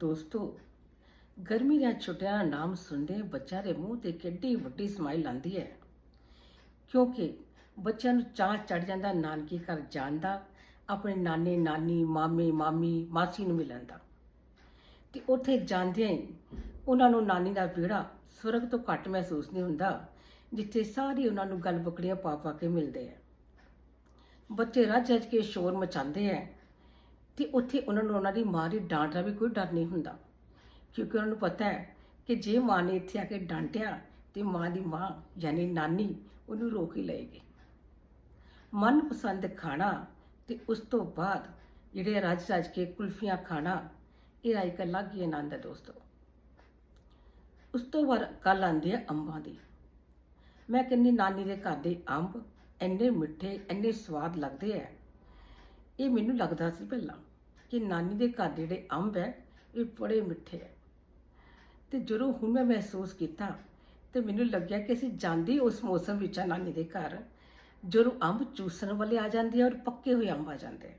ਦੋਸਤੋ, ਗਰਮੀ ਦੀਆਂ ਛੁੱਟੀਆਂ ਦਾ ਨਾਮ ਸੁਣਦੇ ਬੱਚਿਆਂ ਦੇ ਮੂੰਹ ਤੇ ਕਿੱਡੀ ਵੱਡੀ ਸਮਾਈਲ ਆਉਂਦੀ ਹੈ। ਕਿਉਂਕਿ ਬੱਚਿਆਂ ਨੂੰ ਚਾਹ ਚੜ ਜਾਂਦਾ, ਨਾਨਕੀ ਘਰ ਜਾਣ ਦਾ, ਆਪਣੇ ਨਾਨੇ, ਨਾਨੀ, ਮਾਮੇ, ਮਾਮੀ, ਮਾਸੀ ਨੂੰ ਮਿਲਣ ਦਾ। ਤੇ ਉੱਥੇ ਜਾਂਦਿਆਂ ਹੀ ਉਹਨਾਂ ਨੂੰ ਨਾਨੀ ਦਾ ਵਿਹੜਾ ਸੁਰਗ ਤੋਂ ਘੱਟ ਮਹਿਸੂਸ ਨਹੀਂ ਹੁੰਦਾ, ਜਿੱਥੇ ਸਾਰੇ ਉਹਨਾਂ ਨੂੰ ਗੱਲ ਬਕੜੀਆਂ ਪਾ ਪਾ ਕੇ ਮਿਲਦੇ ਆ। ਬੱਚੇ ਰੱਜ ਰੱਜ ਕੇ ਸ਼ੋਰ ਮਚਾਉਂਦੇ ਆ ਤੇ ਉੱਥੇ ਉਹਨਾਂ ਨੂੰ, ਉਹਨਾਂ ਦੀ ਮਾਂ ਦੀ ਡਾਂਟ ਦਾ ਵੀ ਕੋਈ ਡਰ ਨਹੀਂ ਹੁੰਦਾ। ਕਿਉਂਕਿ ਉਹਨਾਂ ਨੂੰ ਪਤਾ ਹੈ ਕਿ ਜੇ ਮਾਂ ਨੇ ਇੱਥੇ ਆ ਕੇ ਡਾਂਟਿਆ, ਤੇ ਮਾਂ ਦੀ ਮਾਂ, ਯਾਨੀ ਨਾਨੀ, ਉਹਨੂੰ ਰੋਕ ਹੀ ਲਏਗੀ। ਮਨਪਸੰਦ ਖਾਣਾ, ਤੇ ਉਸ ਤੋਂ ਬਾਅਦ ਜਿਹੜੇ ਰੱਜ ਰੱਜ ਕੇ ਕੁਲਫੀਆਂ ਖਾਣਾ ਇਹਦਾ ਇੱਕ ਲੱਗ ਹੀ ਆਨੰਦ ਹੈ ਦੋਸਤੋ। ਉਸ ਤੋਂ ਬਾਅਦ ਕੱਲ ਆਉਂਦੀ ਹੈ ਅੰਬਾਂ ਦੀ। ਮੈਂ ਕਹਿੰਦੀ, ਨਾਨੀ ਦੇ ਘਰ ਦੇ ਅੰਬ ਇੰਨੇ ਮਿੱਠੇ, ਇੰਨੇ ਸਵਾਦ ਲੱਗਦੇ ਆ ਇਹ ਮੈਨੂੰ ਲੱਗਦਾ ਸੀ ਪਹਿਲਾਂ ਕਿ ਨਾਨੀ ਦੇ ਘਰ ਦੇ ਜਿਹੜੇ ਅੰਬ ਹੈ, ਇਹ ਬੜੇ ਮਿੱਠੇ ਹੈ। ਤੇ ਜਦੋਂ ਹੁਣ ਮੈਂ ਮਹਿਸੂਸ ਕੀਤਾ ਤੇ ਮੈਨੂੰ ਲੱਗਿਆ ਕਿ ਅਸੀਂ ਜਾਂਦੇ ਉਸ ਮੌਸਮ ਵਿੱਚ ਆ ਨਾਨੀ ਦੇ ਘਰ, ਜਦੋਂ ਅੰਬ ਚੂਸਣ ਵਾਲੇ ਆ ਜਾਂਦੇ ਆ ਔਰ ਪੱਕੇ ਹੋਏ ਅੰਬ ਆ ਜਾਂਦੇ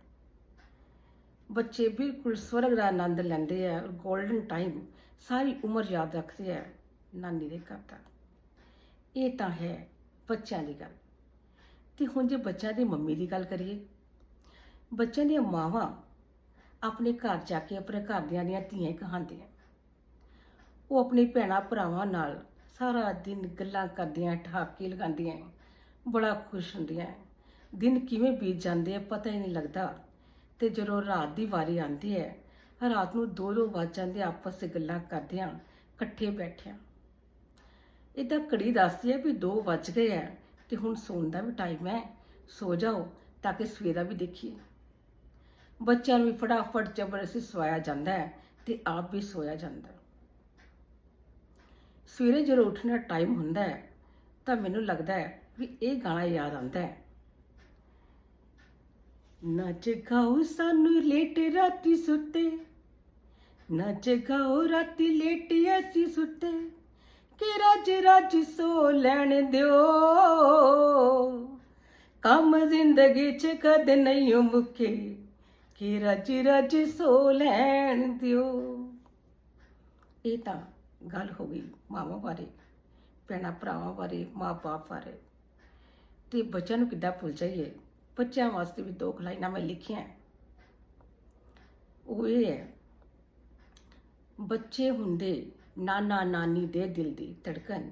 ਬੱਚੇ ਬਿਲਕੁਲ ਸਵਰਗ ਦਾ ਆਨੰਦ ਲੈਂਦੇ ਆ ਔਰ 골ਡਨ ਟਾਈਮ ਸਾਰੀ ਉਮਰ ਯਾਦ ਰੱਖਦੇ ਆ ਨਾਨੀ ਦੇ ਘਰ ਦਾ। ਇਹ ਤਾਂ ਹੈ ਬੱਚਿਆਂ ਦੀ ਗੱਲ। ਤੇ ਹੁਣ ਜੇ ਬੱਚਿਆਂ ਦੀ ਮੰਮੀ ਦੀ ਗੱਲ ਕਰੀਏ ਬੱਚਿਆਂ ਦੀਆਂ ਮਾਵਾਂ ਆਪਣੇ ਘਰ ਜਾ ਕੇ ਆਪਣੇ ਘਰਦਿਆਂ ਦੀਆਂ ਧੀਆਂ ਕਹਾਉਂਦੀਆਂ। ਉਹ ਆਪਣੇ ਭੈਣਾਂ ਭਰਾਵਾਂ ਨਾਲ ਸਾਰਾ ਦਿਨ ਗੱਲਾਂ ਕਰਦੀਆਂ ਠਾਕੇ ਲਗਾਉਂਦੀਆਂ, ਬੜਾ ਖੁਸ਼ ਹੁੰਦੀਆਂ। ਦਿਨ ਕਿਵੇਂ ਬੀਤ ਜਾਂਦੇ ਆ ਪਤਾ ਹੀ ਨਹੀਂ ਲੱਗਦਾ ਤੇ ਜਦੋਂ ਰਾਤ ਦੀ ਵਾਰੀ ਆਉਂਦੀ ਹੈ, ਰਾਤ ਨੂੰ ਦੋ ਦੋ ਵੱਜ ਜਾਂਦੇ ਆਪਸ ਵਿੱਚ ਗੱਲਾਂ ਕਰਦਿਆਂ, ਇਕੱਠੇ ਬੈਠਿਆਂ। ਇਹ ਤਾਂ ਘੜੀ ਦੱਸਦੀ ਹੈ ਵੀ 2 ਵੱਜ ਗਏ ਆ ਤੇ ਹੁਣ ਸੌਣ ਦਾ ਵੀ ਟਾਈਮ ਹੈ, ਸੋ ਜਾਓ ਤਾਂ ਕਿ ਸਵੇਰਾ ਵੀ ਦੇਖੀਏ। ਬੱਚਿਆਂ ਨੂੰ ਵੀ ਫਟਾਫਟ ਜ਼ਬਰਦਸਤੀ ਸਵਾਇਆ ਜਾਂਦਾ ਹੈ ਤੇ ਆਪ ਵੀ ਸੋਇਆ ਜਾਂਦਾ ਹੈ। ਸਵੇਰੇ ਜਦੋਂ ਉੱਠਣਾ ਟਾਈਮ ਹੁੰਦਾ ਹੈ, ਤਾਂ ਮੈਨੂੰ ਲੱਗਦਾ ਹੈ ਵੀ ਇਹ ਗਾਣਾ ਯਾਦ ਆਉਂਦਾ ਹੈ। ਨਾ ਜਗਾਓ ਸਾਨੂੰ ਲੇਟ ਰਾਤੀ ਸੁੱਤੇ ਨਾ ਜਗਾਓ ਰਾਤੀ ਲੇਟ ਅਸੀਂ ਸੁੱਤੇ, ਕਿ ਰੱਜ ਰੱਜ ਸੋ ਲੈਣ ਦਿਓ। ਕੰਮ ਜ਼ਿੰਦਗੀ ਚ ਕਦੇ ਨਹੀਂ ਮੁੱਕੇ ਕਿ ਰਜ ਰੱਜ ਸੋ ਲੈਣ ਦਿਓ। ਇਹ ਤਾਂ ਗੱਲ ਹੋ ਗਈ ਮਾਵਾਂ ਬਾਰੇ, ਭੈਣਾਂ ਭਰਾਵਾਂ ਬਾਰੇ, ਮਾਂ-ਬਾਪ ਬਾਰੇ। ਤੇ ਬੱਚਿਆਂ ਨੂੰ ਕਿੱਦਾਂ ਭੁੱਲ ਜਾਈਏ ਬੱਚਿਆਂ ਵਾਸਤੇ ਵੀ ਦੋ ਲਾਈਨਾਂ ਮੈਂ ਲਿਖੀਆਂ। ਉਹ ਇਹ ਹੈ, ਬੱਚੇ ਹੁੰਦੇ ਨਾਨਾ ਨਾਨੀ ਦੇ ਦਿਲ ਦੀ ਧੜਕਨ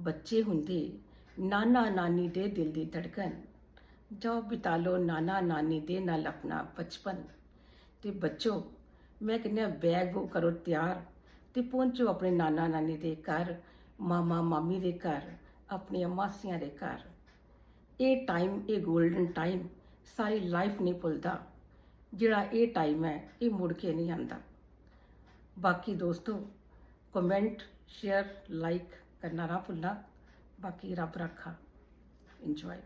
ਬੱਚੇ ਹੁੰਦੇ ਨਾਨਾ ਨਾਨੀ ਦੇ ਦਿਲ ਦੀ ਧੜਕਨ ਜਾਓ ਬਿਤਾ ਲੋ ਨਾਨਾ, ਨਾਨੀ ਦੇ ਨਾਲ ਆਪਣਾ ਬਚਪਨ। ਤੇ ਬੱਚੋ, ਮੈਂ ਕਹਿੰਦਾ ਬੈਗ ਉਹ ਕਰੋ ਤਿਆਰ ਤੇ ਪਹੁੰਚੋ ਆਪਣੇ ਨਾਨਾ, ਨਾਨੀ ਦੇ ਘਰ, ਮਾਮਾ, ਮਾਮੀ ਦੇ ਘਰ, ਆਪਣੀਆਂ ਮਾਸੀਆਂ ਦੇ ਘਰ। ਇਹ ਟਾਈਮ ਇਹ 골ਡਨ ਟਾਈਮ ਸਾਰੀ ਲਾਈਫ ਨਹੀਂ ਭੁੱਲਦਾ। ਜਿਹੜਾ ਇਹ ਟਾਈਮ ਹੈ, ਇਹ ਮੁੜ ਕੇ ਨਹੀਂ ਆਉਂਦਾ। ਬਾਕੀ ਦੋਸਤੋ ਕਮੈਂਟ ਸ਼ੇਅਰ ਲਾਈਕ ਕਰਨਾ ਨਾ ਭੁੱਲਣਾ। ਬਾਕੀ ਰੱਬ ਰੱਖਾ। ਇੰਜੋਏ